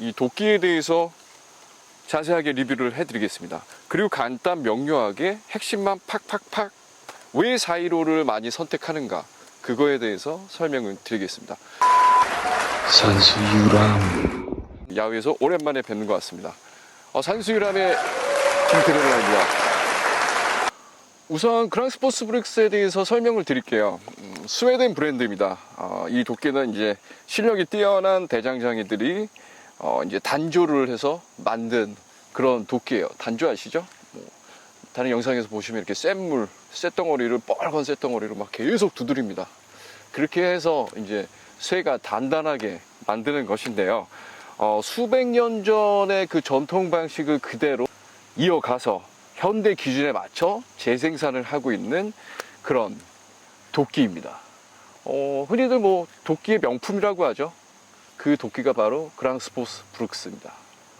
이 도끼에 대해서 자세하게 리뷰를 해드리겠습니다. 그리고 간단 명료하게 핵심만 팍팍팍 왜 415를 많이 선택하는가 그거에 대해서 설명을 드리겠습니다. 산수 유람 야외에서 오랜만에 뵙는 것 같습니다. 어, 산수 유람의 김태련입니다. 우선 그랑스포스 브릭스에 대해서 설명을 드릴게요. 음, 스웨덴 브랜드입니다. 어, 이 도끼는 이제 실력이 뛰어난 대장장이들이 어, 이제 단조를 해서 만든 그런 도끼예요. 단조 아시죠? 뭐, 다른 영상에서 보시면 이렇게 쇳물, 쇳덩어리를 빨간 쇳덩어리로 막 계속 두드립니다. 그렇게 해서 이제 쇠가 단단하게 만드는 것인데요. 어, 수백 년 전의 그 전통 방식을 그대로 이어가서 현대 기준에 맞춰 재생산을 하고 있는 그런 도끼입니다. 어, 흔히들 뭐 도끼의 명품이라고 하죠. 그 도끼가 바로 그랑스포스 브룩스입니다.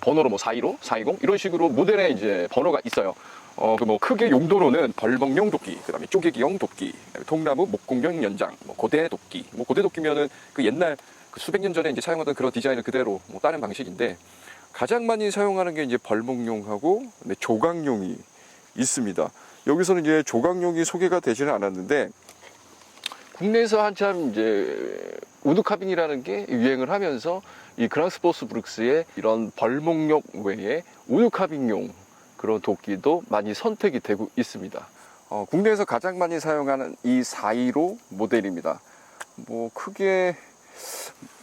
번호로 뭐 415, 420 이런 식으로 모델에 이제 번호가 있어요. 어, 그 뭐 크게 용도로는 벌목용 도끼, 그 다음에 쪼개기용 도끼, 통나무 목공용 연장, 뭐 고대 도끼. 뭐 고대 도끼면은 그 옛날 그 수백 년 전에 이제 사용하던 그런 디자인을 그대로 뭐 다른 방식인데 가장 많이 사용하는 게 이제 벌목용하고 조각용이 있습니다. 여기서는 이제 조각용이 소개가 되지는 않았는데 국내에서 한참 이제 우드카빙이라는 게 유행을 하면서 이 그랑스포스 브룩스의 이런 벌목용 외에 우드카빙용 그런 도끼도 많이 선택이 되고 있습니다. 어, 국내에서 가장 많이 사용하는 이 415 모델입니다. 뭐 크게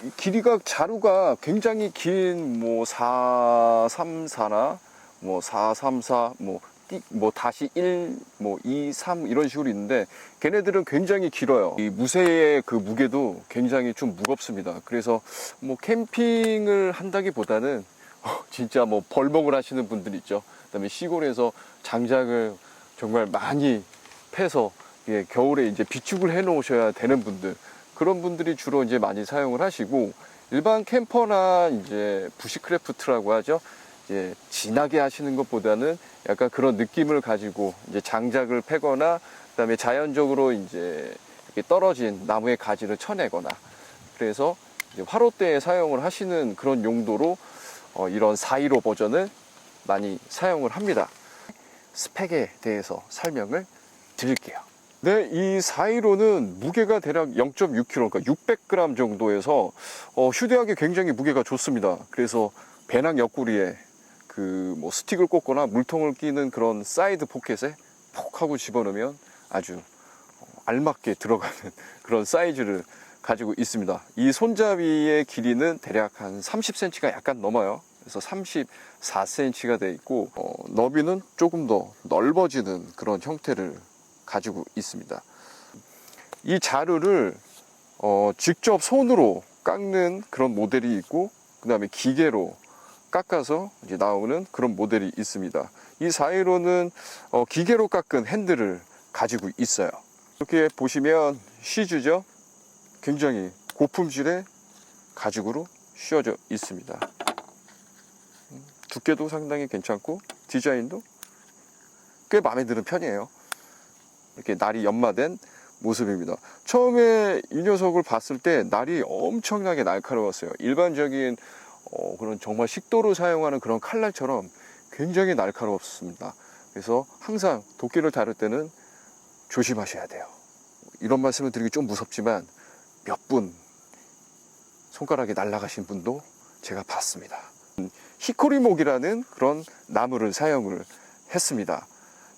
이 길이가 자루가 굉장히 긴 뭐 434나 뭐 434, 뭐, 띠- 뭐 다시 1, 뭐 2, 3 이런 식으로 있는데 걔네들은 굉장히 길어요. 이 무쇠의 그 무게도 굉장히 좀 무겁습니다. 그래서 뭐 캠핑을 한다기보다는 어, 진짜 뭐 벌목을 하시는 분들 있죠. 그다음에 시골에서 장작을 정말 많이 패서 예, 겨울에 이제 비축을 해 놓으셔야 되는 분들 그런 분들이 주로 이제 많이 사용을 하시고 일반 캠퍼나 이제 부시크래프트라고 하죠. 이제 진하게 하시는 것보다는 약간 그런 느낌을 가지고 이제 장작을 패거나 그다음에 자연적으로 이제 이렇게 떨어진 나무의 가지를 쳐내거나 그래서 화로대에 사용을 하시는 그런 용도로 어, 이런 415 버전을 많이 사용을 합니다. 스펙에 대해서 설명을 드릴게요. 네, 이 415는 무게가 대략 0.6kg, 그러니까 600g 정도에서 어, 휴대하기 굉장히 무게가 좋습니다. 그래서 배낭 옆구리에 그 뭐 스틱을 꽂거나 물통을 끼는 그런 사이드 포켓에 폭 하고 집어넣으면 아주 어, 알맞게 들어가는 그런 사이즈를 가지고 있습니다. 이 손잡이의 길이는 대략 한 30cm가 약간 넘어요. 그래서 34cm가 돼 있고 어, 너비는 조금 더 넓어지는 그런 형태를 가지고 있습니다. 이 자루를 어, 직접 손으로 깎는 그런 모델이 있고 그 다음에 기계로 깎아서 이제 나오는 그런 모델이 있습니다. 이 415는 어, 기계로 깎은 핸들을 가지고 있어요. 이렇게 보시면 시즈죠. 굉장히 고품질의 가죽으로 씌워져 있습니다. 음, 두께도 상당히 괜찮고 디자인도 꽤 마음에 드는 편이에요. 이렇게 날이 연마된 모습입니다. 처음에 이 녀석을 봤을 때 날이 엄청나게 날카로웠어요. 일반적인 어, 그런 정말 식도로 사용하는 그런 칼날처럼 굉장히 날카로웠습니다. 그래서 항상 도끼를 다룰 때는 조심하셔야 돼요. 이런 말씀을 드리기 좀 무섭지만 몇 분 손가락이 날아가신 분도 제가 봤습니다. 히코리목이라는 그런 나무를 사용을 했습니다.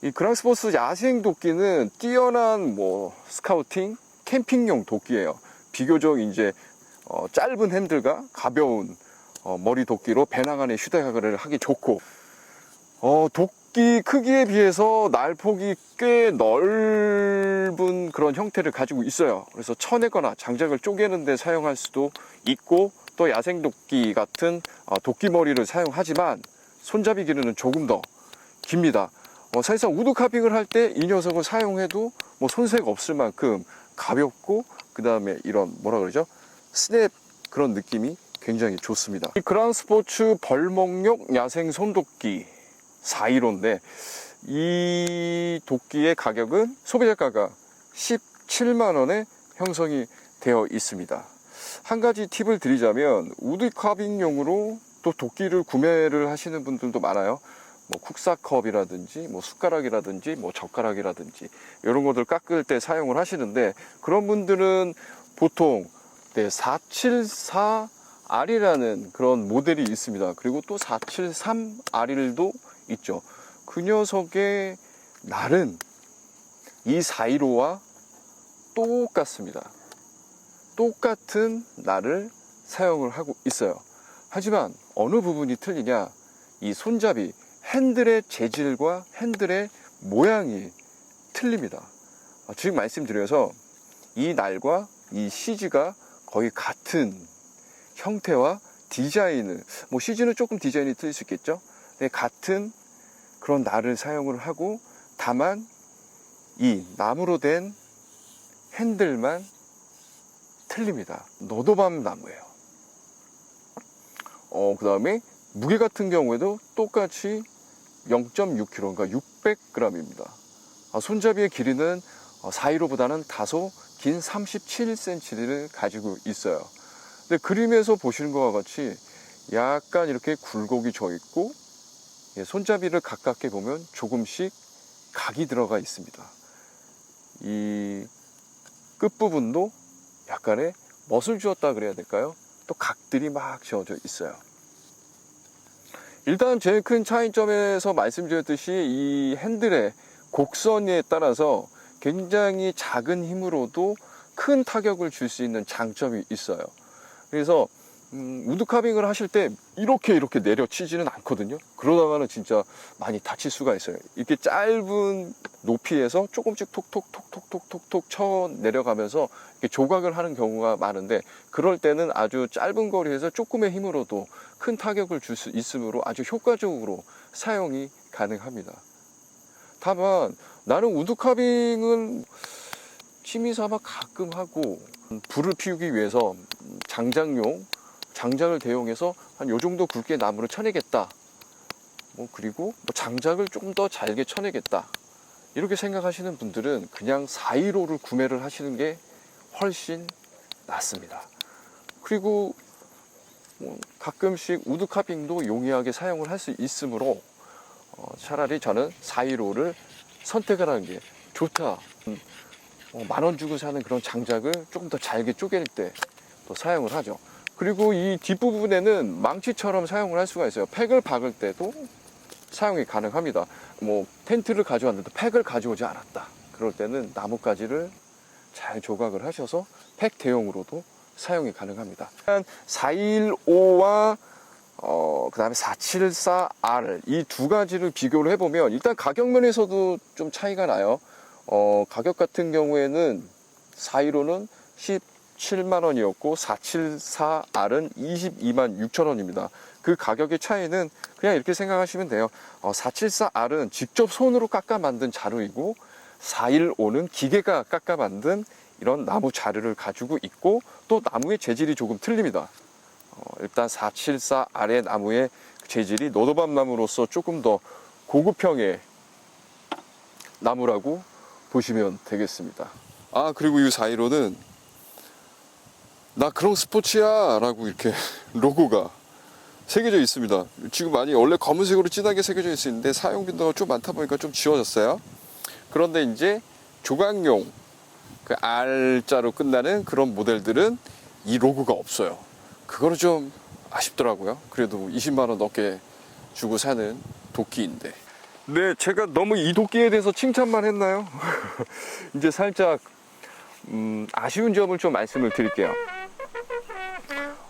이 그랑스포스 야생 도끼는 뛰어난 뭐 스카우팅, 캠핑용 도끼예요. 비교적 이제 어, 짧은 핸들과 가벼운 어, 머리 도끼로 배낭 안에 휴대를 하기 좋고 어, 도끼 크기에 비해서 날폭이 꽤 넓은 그런 형태를 가지고 있어요. 그래서 쳐내거나 장작을 쪼개는 데 사용할 수도 있고 또 야생 도끼 같은 어, 도끼 머리를 사용하지만 손잡이 길이는 조금 더 깁니다. 어, 사실상 우드 카빙을 할 때 이 녀석을 사용해도 뭐 손색 없을 만큼 가볍고 그 다음에 이런 뭐라 그러죠? 스냅 그런 느낌이 굉장히 좋습니다. 이 그란 스포츠 벌목용 야생 손도끼 415인데 이 도끼의 가격은 소비자가가 17만 원에 형성이 되어 있습니다. 한 가지 팁을 드리자면 우드 카빙용으로 또 도끼를 구매를 하시는 분들도 많아요. 뭐 쿡사컵이라든지 뭐 숟가락이라든지 뭐 젓가락이라든지 이런 것들 깎을 때 사용을 하시는데 그런 분들은 보통 네, 474R이라는 그런 모델이 있습니다. 그리고 또 473R도 있죠. 그 녀석의 날은 이 415와 똑같습니다. 똑같은 날을 사용을 하고 있어요. 하지만 어느 부분이 틀리냐? 이 손잡이 핸들의 재질과 핸들의 모양이 틀립니다. 아, 지금 말씀드려서 이 날과 이 CG가 거의 같은 형태와 디자인을 뭐 CG는 조금 디자인이 틀릴 수 있겠죠. 근데 같은 그런 날을 사용을 하고 다만 이 나무로 된 핸들만 틀립니다. 너도밤 나무예요. 어, 그 다음에 무게 같은 경우에도 똑같이 0.6kg, 그러니까 600g입니다. 아, 손잡이의 길이는 415보다는 다소 긴 37cm를 가지고 있어요. 근데 그림에서 보시는 것과 같이 약간 이렇게 굴곡이 져 있고 예, 손잡이를 가깝게 보면 조금씩 각이 들어가 있습니다. 이 끝부분도 약간의 멋을 주었다 그래야 될까요? 또 각들이 막 지어져 있어요. 일단 제일 큰 차이점에서 말씀드렸듯이 이 핸들의 곡선에 따라서 굉장히 작은 힘으로도 큰 타격을 줄 수 있는 장점이 있어요. 그래서 음, 우드카빙을 하실 때 이렇게 이렇게 내려치지는 않거든요. 그러다가는 진짜 많이 다칠 수가 있어요. 이렇게 짧은 높이에서 조금씩 톡톡톡톡톡톡톡 쳐 내려가면서 이렇게 조각을 하는 경우가 많은데 그럴 때는 아주 짧은 거리에서 조금의 힘으로도 큰 타격을 줄 수 있으므로 아주 효과적으로 사용이 가능합니다. 다만 나는 우드카빙을 취미 삼아 가끔 하고 불을 피우기 위해서 장작용 장작을 대용해서 한 요 정도 굵게 나무를 쳐내겠다. 뭐 그리고 뭐 장작을 조금 더 잘게 쳐내겠다. 이렇게 생각하시는 분들은 그냥 415를 구매를 하시는 게 훨씬 낫습니다. 그리고 뭐 가끔씩 우드 카빙도 용이하게 사용을 할 수 있으므로 어, 차라리 저는 415를 선택을 하는 게 좋다. 음, 어, 만 원 주고 사는 그런 장작을 조금 더 잘게 쪼갤 때 또 사용을 하죠. 그리고 이 뒷부분에는 망치처럼 사용을 할 수가 있어요. 팩을 박을 때도 사용이 가능합니다. 뭐 텐트를 가져왔는데 팩을 가져오지 않았다. 그럴 때는 나뭇가지를 잘 조각을 하셔서 팩 대용으로도 사용이 가능합니다. 415와 어, 그 다음에 474R 이 두 가지를 비교를 해보면 일단 가격 면에서도 좀 차이가 나요. 어, 가격 같은 경우에는 415는 17만 원이었고 474R은 22만 6천 원입니다. 그 가격의 차이는 그냥 이렇게 생각하시면 돼요. 어, 474R은 직접 손으로 깎아 만든 자루이고 415는 기계가 깎아 만든 이런 나무 자루를 가지고 있고 또 나무의 재질이 조금 틀립니다. 어, 일단 474R의 나무의 재질이 노도밤 나무로서 조금 더 고급형의 나무라고 보시면 되겠습니다. 아 그리고 이 415는 나 그런 스포츠야 라고 이렇게 로고가 새겨져 있습니다. 지금 많이 원래 검은색으로 진하게 새겨져 있었는데 사용 빈도가 좀 많다 보니까 좀 지워졌어요. 그런데 이제 조각용 그 R자로 끝나는 그런 모델들은 이 로고가 없어요. 그거는 좀 아쉽더라고요. 그래도 20만 원 넘게 주고 사는 도끼인데. 네, 제가 너무 이 도끼에 대해서 칭찬만 했나요? 이제 살짝 음, 아쉬운 점을 좀 말씀을 드릴게요.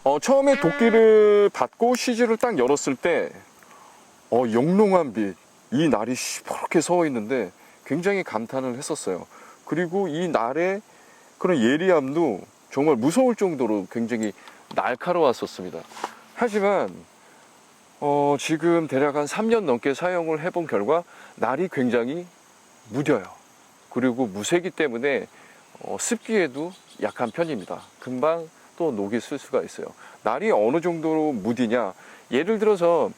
어, 처음에 도끼를 받고 시즈를 딱 열었을 때, 어, 영롱한 빛, 이 날이 시퍼렇게 서 있는데 굉장히 감탄을 했었어요. 그리고 이 날의 그런 예리함도 정말 무서울 정도로 굉장히 날카로웠었습니다. 하지만, 어, 지금 대략 한 3년 넘게 사용을 해본 결과 날이 굉장히 무뎌요. 그리고 무쇠기 때문에 어, 습기에도 약한 편입니다. 금방 또 녹이 쓸 수가 있어요. 날이 어느 정도로 무디냐? 예를 들어서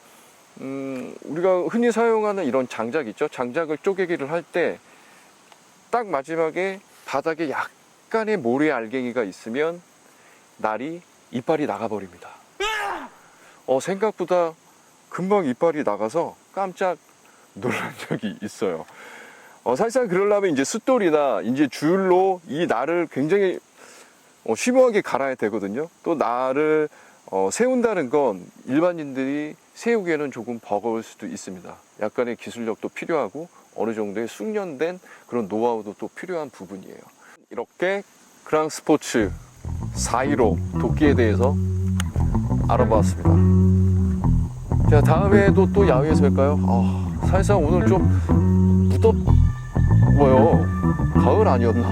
음, 우리가 흔히 사용하는 이런 장작 있죠? 장작을 쪼개기를 할 때 딱 마지막에 바닥에 약간의 모래 알갱이가 있으면 날이 이빨이 나가버립니다. 어, 생각보다 금방 이빨이 나가서 깜짝 놀란 적이 있어요. 어, 사실상 그러려면 이제 숫돌이나 이제 줄로 이 날을 굉장히 어, 심오하게 갈아야 되거든요. 또 날을 어, 세운다는 건 일반인들이 세우기에는 조금 버거울 수도 있습니다. 약간의 기술력도 필요하고 어느 정도의 숙련된 그런 노하우도 또 필요한 부분이에요. 이렇게 크랑 스포츠 415 도끼에 대해서 알아봤습니다. 자, 다음에도 또 야외에서 할까요? 아, 사실상 오늘 좀 무덥고요. 가을 아니었나?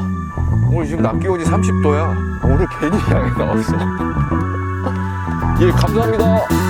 오늘 지금 낮 기온이 30도야. 오늘 괜히 야외 나왔어. 예, 감사합니다.